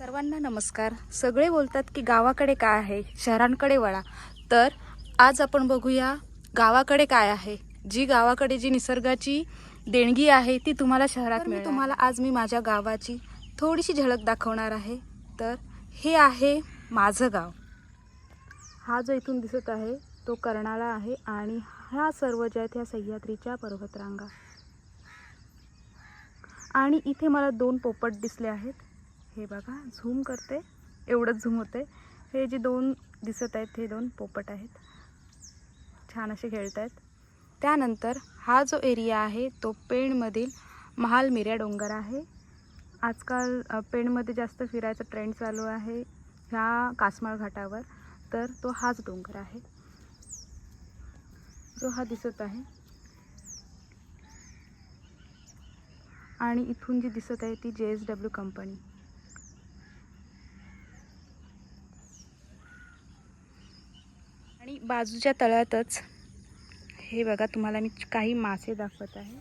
सर्वांना नमस्कार. सगळे बोलतात की गावाकडे काय आहे? शहरांकडे वळा. तर आज आपण बघूया गावाकडे काय आहे. जी गावाकडे जी निसर्गाची देणगी आहे ती तुम्हाला शहरात मी तुम्हाला आज मी माझ्या गावाची थोडीशी झलक दाखवणार आहे. तर हे आहे माझं गाव. हा जो इथून दिसत आहे तो कर्नाळा आहे आणि ह्या सर्व ज्या आहेत ह्या सह्याद्रीच्या पर्वतरांगा. आणि इथे मला दोन पोपट दिसले आहेत. हे बघा झूम करते. एवढंच झूम होते हे जे दोन दिसत आहेत हे दोन पोपट आहेत. छान असे खेळत आहेत. त्यानंतर हा जो एरिया आहे तो पेणमधील महालमिऱ्या डोंगर आहे. आजकाल पेणमध्ये जास्त फिरायचा ट्रेंड चालू आहे ह्या कासमाळ घाटावर. तर तो हाच डोंगर आहे. जो हा दिसत आहे. आणि इथून जी दिसत आहे ती जे एस डब्ल्यू कंपनी आणि बाजूच्या तळ्यातच हे बघा तुम्हाला मी काही मासे दाखवत आहे.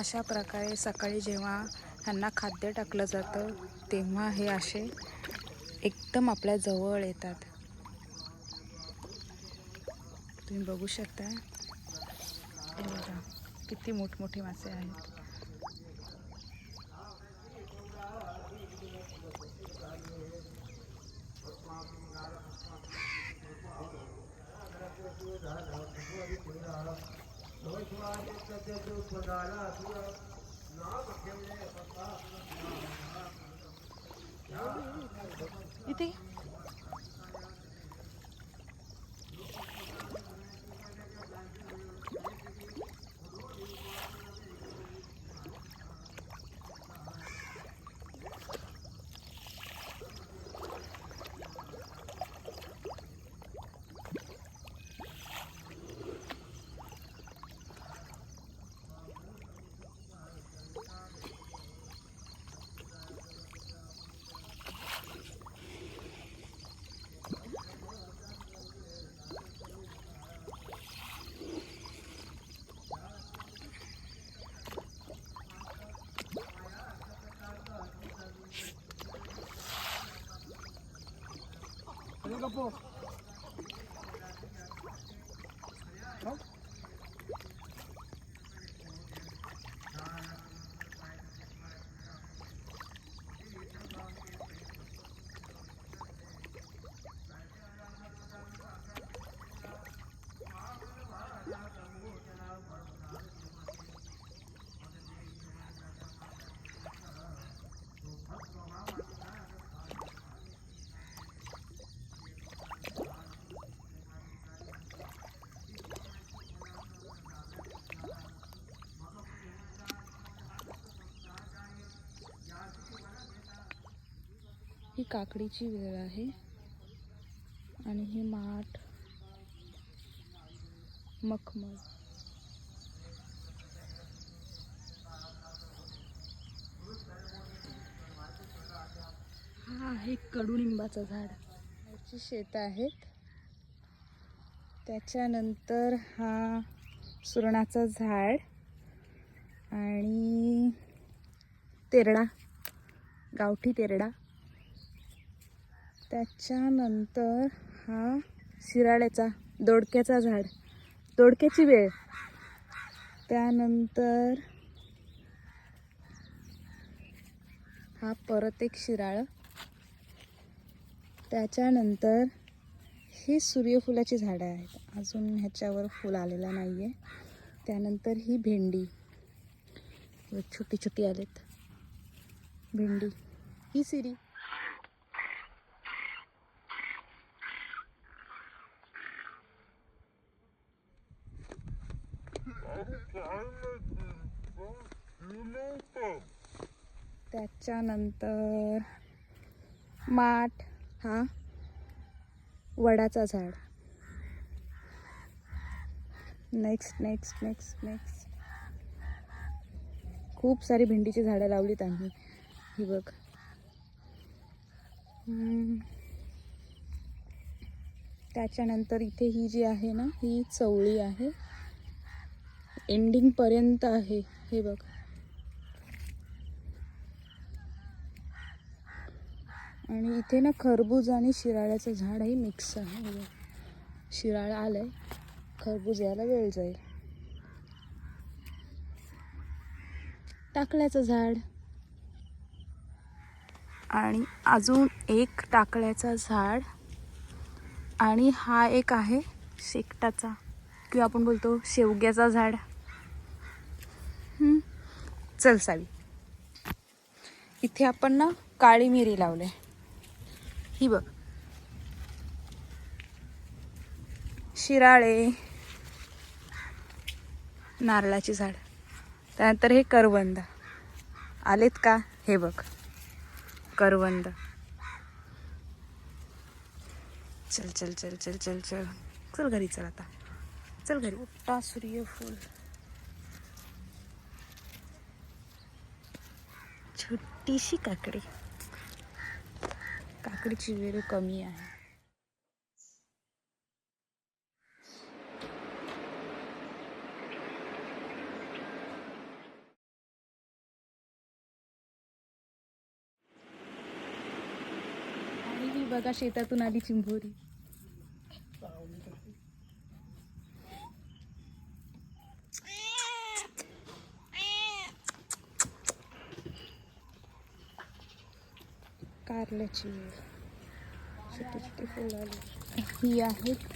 अशा प्रकारे सकाळी जेव्हा ह्यांना खाद्य टाकलं जातं तेव्हा हे असे एकदम आपल्या जवळ येतात. तुम्ही बघू शकता. बघा किती मोठमोठे मासे आहेत. इथे? ही काकडीची वेळ आहे. आणि हे माठ मखमल. हा आहे कडुलिंबाचं झाड. याची शेतं आहेत. त्याच्यानंतर हा सुरणाचं झाड. आणि तेरडा गावठी तेरडा. त्याच्यानंतर हा शिराळ्याचा दोडक्याचा झाड. दोडक्याची वेळ. त्यानंतर हा परत एक शिराळ. त्याच्यानंतर ही सूर्यफुलाची झाडं आहेत. अजून ह्याच्यावर फुल आलेला नाही आहे त्यानंतर ही भेंडी. छोटी छोटी आलेत. भेंडी. ही सिरी त्याच्यानंतर माठ हा वडाचा झाड. नेक्स्ट नेक्स्ट नेक्स्ट नेक्स्ट खूप सारी भेंडीची झाडं लावलीत आम्ही. ही बघ. त्याच्यानंतर इथे ही जी आहे ना ही चवळी आहे. एंडिंग पर्यंत आहे. हे बघ. आणि इथे ना खरबूज आणि शिराळ्याचं झाड मिक्स आहे. हे बघ. आलंय. खरबूज यायला वेळ जाईल. टाकळ्याचं झाड. आणि अजून एक टाकळ्याचं झाड. आणि हा एक आहे शेकटाचा. किंवा आपण बोलतो शेवग्याचा झाड. चल सावी. इथे आपण ना काळी मिरी लावले. ही बघ. शिराळे. नारळाची झाड. त्यानंतर हे करवंद. आलेत का? हे बघ. करवंद. चल चल चल चल चल चल. चल घरी चल आता. चल घरी. मोठा सूर्यफूल छोटीशी काकडी. काकडीची वेळ कमी आहे. आणि ही बघा शेतातून आली चिंबोरी. कारल्याची वेळ. छोटी छोटी फुलं आली. ही आहेत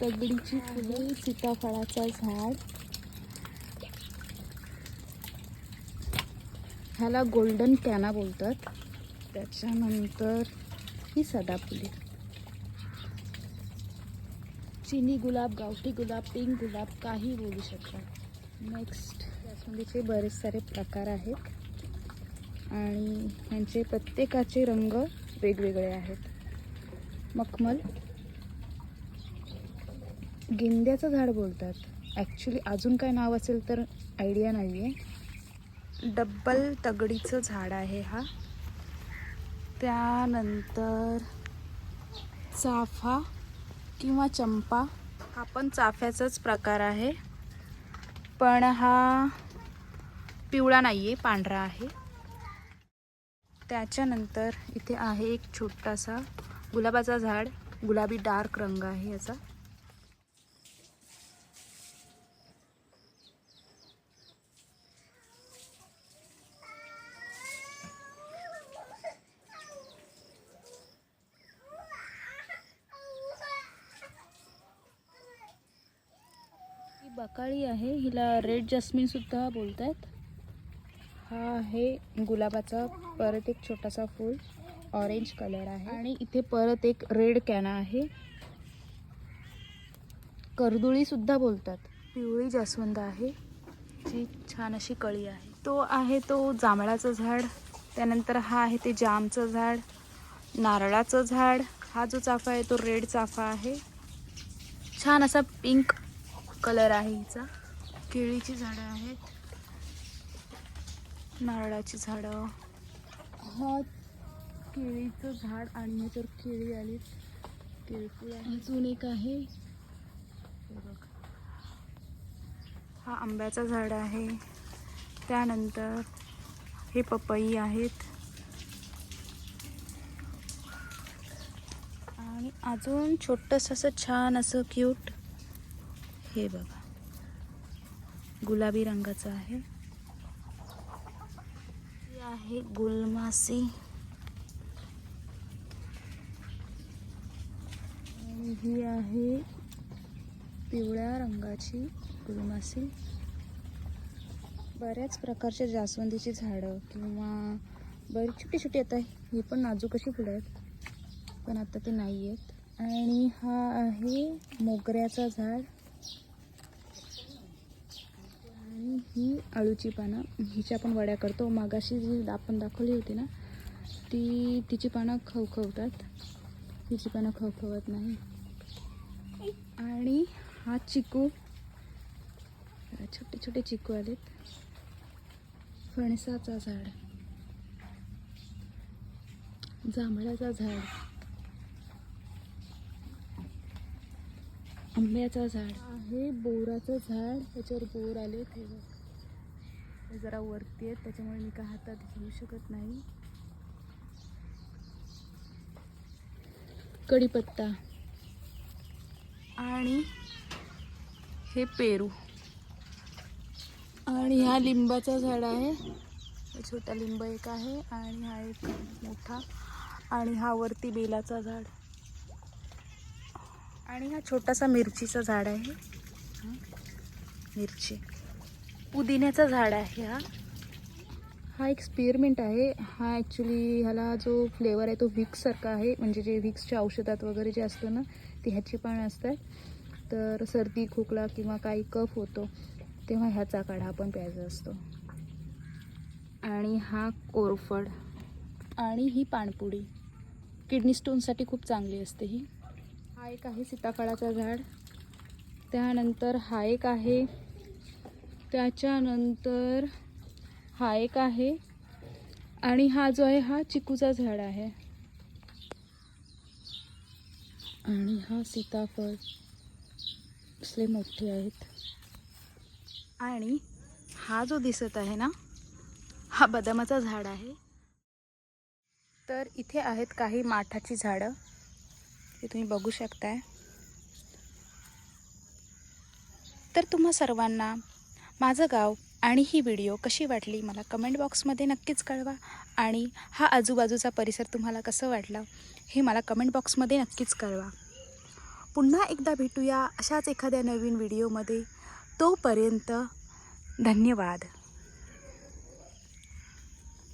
कगडीची फुले सीताफळाचं झाड. ह्याला गोल्डन कॅना बोलतात. त्याच्यानंतर ही सदाफुली. चिनी गुलाब गावठी गुलाब पिंक गुलाब काही बोलू शकतात नेक्स्ट जास्वंदीचे बरेच सारे प्रकार आहेत. आणि ह्यांचे प्रत्येकाचे रंग वेगवेगळे आहेत. मखमल. गेंद्याचं झाड बोलतात. ॲक्च्युली अजून काय नाव असेल तर आयडिया नाही आहे डब्बल तगडीचं झाड आहे हा. त्यानंतर चाफा किंवा चंपा. हा पण चाफ्याचाच प्रकार आहे. पण हा पिवळा नाही आहे पांढरा आहे. त्याच्यानंतर इथे आहे एक छोटासा गुलाबाचा झाड गुलाबी डार्क रंग आहे याचा. ही बकाळी आहे. हिला रेड जस्मिन सुद्धा बोलतात हा आहे गुलाबाचा परत एक छोटासा फूल. ऑरेंज कलर आहे. आणि इथे परत एक रेड कॅना आहे. कर्दुळी सुद्धा बोलतात. पिवळी जास्वंद आहे. जी छान अशी कळी आहे. तो आहे तो जांभळाचं झाड. त्यानंतर हा आहे ते जामचं झाड. नारळाचं झाड. हा जो चाफा आहे तो रेड चाफा आहे. छान असा पिंक कलर आहे हिचा. केळीची झाडं आहेत. नारळाची झाडं. हा केळीचं झाड आणि ह्याच्यावर केळी आली. केळफूल अजून एक आहे. हे बघ. हा आंब्याचं झाड आहे. त्यानंतर हे पपई आहेत. आणि अजून छोटंसं असं छान असं क्यूट हे बघा. गुलाबी रंगाचं आहे. आहे गुलमासी आणि ही आहे पिवळ्या रंगाची गुलमासी. बऱ्याच प्रकारच्या जास्वंदीची झाडं किंवा बरी छोटी छोटी आता आहे ही पण नाजूक अशी फुलं आहेत पण आता ते नाही आहेत. आणि हा आहे मोगऱ्याचा झाड. आणि ही अळूची पानं. हिच्या पण वड्या करतो. मागाशी जी आपण दाखवली होती ना ती तिची पानं खवखवतात. तिची पानं खवखवत नाही. आणि हा चिकू छोटे छोटे चिकू आलेत. फणसाचा झाड. जांभळाचा झाड. आंब्याचं झाड. आहे बोराचं झाड. त्याच्यावर बोर आले ते. ते जरा वरती आहेत. त्याच्यामुळे मी काय हातात घेऊ शकत नाही. कढीपत्ता. आणि हे पेरू. आणि हा लिंबाचं झाड आहे. छोटा लिंब एक आहे आणि हा एक मोठा. आणि हा वरती बेलाचा झाड. आणि हा छोटासा मिरचीचं झाड आहे. मिरची. पुदिन्याचं झाड आहे हा. हा एक आहे. हा ॲक्च्युली ह्याला जो फ्लेवर आहे तो व्हिक्ससारखा आहे. म्हणजे जे व्हिक्सच्या औषधात वगैरे जे असतं ना ते ह्याची पानं असतात तर सर्दी खोकला किंवा काही कफ होतो तेव्हा ह्याचा काढा आपण प्यायचा असतो. आणि हा कोरफड आणि ही पाणपुडी. किडनी स्टोनसाठी खूप चांगली असते ही. हा एक आहे सीताफळाचा झाड. त्यानंतर हा एक आहे. त्याच्यानंतर हा एक आहे. आणि हा जो आहे हा चिकूचा झाड आहे. आणि हा सीताफळ. असले मोठे आहेत. आणि हा जो दिसत आहे ना हा बदामाचा झाड आहे. तर इथे आहेत काही माठाची झाडं. ते तुम्ही बघू शकताय. तर तुम्हा सर्वांना माझं गाव आणि ही व्हिडिओ कशी वाटली मला कमेंट बॉक्समध्ये नक्कीच कळवा. आणि हा आजूबाजूचा परिसर तुम्हाला कसं वाटलं हे मला कमेंट बॉक्समध्ये नक्कीच कळवा. पुन्हा एकदा भेटूया अशाच एखाद्या नवीन व्हिडिओमध्ये. तोपर्यंत धन्यवाद.